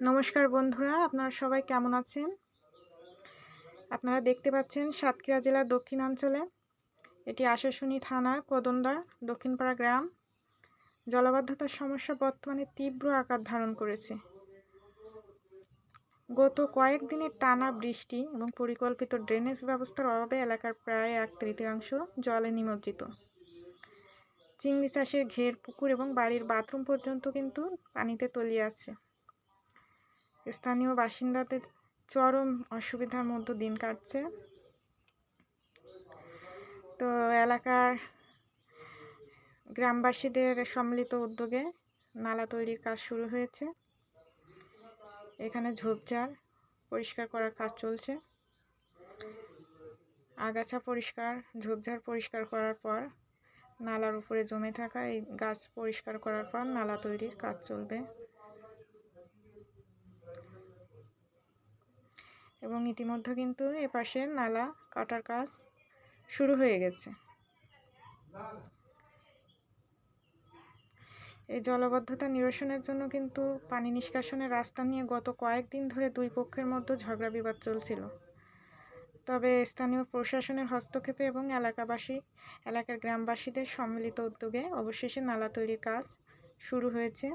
নমস্কার বন্ধুরা, আপনারা সবাই কেমন আছেন? আপনারা দেখতে পাচ্ছেন সাতক্ষীরা জেলার দক্ষিণাঞ্চলে এটি আশাশুনি থানার কদন্দা, দক্ষিণপাড়া গ্রাম। জলবদ্ধতার সমস্যা বর্তমানে তীব্র আকার ধারণ করেছে। গত কয়েকদিনের টানা বৃষ্টি এবং পরিকল্পিত ড্রেনেজ ব্যবস্থার অভাবে এলাকার প্রায় এক তৃতীয়াংশ জলে নিমজ্জিত। চিংড়ি চাষের ঘের, পুকুর এবং বাড়ির বাথরুম পর্যন্ত কিন্তু পানিতে তলিয়ে আছে। স্থানীয় বাসিন্দাদের চরম অসুবিধার মধ্যে দিন কাটছে। তো এলাকার গ্রামবাসীদের সম্মিলিত উদ্যোগে নালা তৈরির কাজ শুরু হয়েছে। এখানে ঝোপঝাড় পরিষ্কার করার কাজ চলছে। আগাছা পরিষ্কার, ঝোপঝাড় পরিষ্কার করার পর নালার উপরে জমে থাকা এই গাছ পরিষ্কার করার পর নালা তৈরির কাজ চলবে। এবং ইতিমধ্যে কিন্তু এপাশে নালা কাটার কাজ শুরু হয়ে গেছে। এই জলবদ্ধতা নিরসনের জন্য কিন্তু পানি নিষ্কাশনের রাস্তা নিয়ে গত কয়েকদিন ধরে দুই পক্ষের মধ্যে ঝগড়া বিবাদ চলছিল। তবে স্থানীয় প্রশাসনের হস্তক্ষেপে এবং এলাকাবাসী, এলাকার গ্রামবাসীদের সম্মিলিত উদ্যোগে অবশেষে নালা তৈরির কাজ শুরু হয়েছে।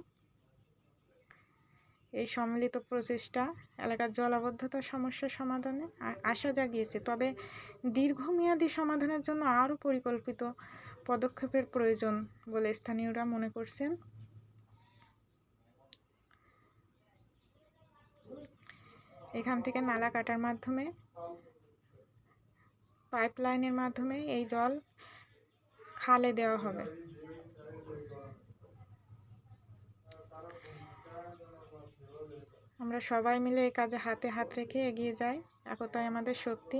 এই সম্মিলিত প্রচেষ্টা এলাকার জলাবদ্ধতার সমস্যা সমাধানে আশা জাগিয়েছে। তবে দীর্ঘমেয়াদী সমাধানের জন্য আরও পরিকল্পিত পদক্ষেপের প্রয়োজন বলে স্থানীয়রা মনে করছেন। এখান থেকে নালা কাটার মাধ্যমে, পাইপলাইনের মাধ্যমে এই জল খালে দেওয়া হবে। আমরা সবাই মিলে এই কাজে হাতে হাত রেখে এগিয়ে যাই, একতাই আমাদের শক্তি।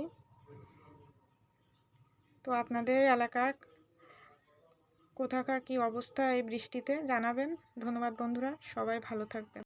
তো আপনাদের এলাকার কোথাকার কি অবস্থা এই বৃষ্টিতে জানাবেন। ধন্যবাদ বন্ধুরা, সবাই ভালো থাকবেন।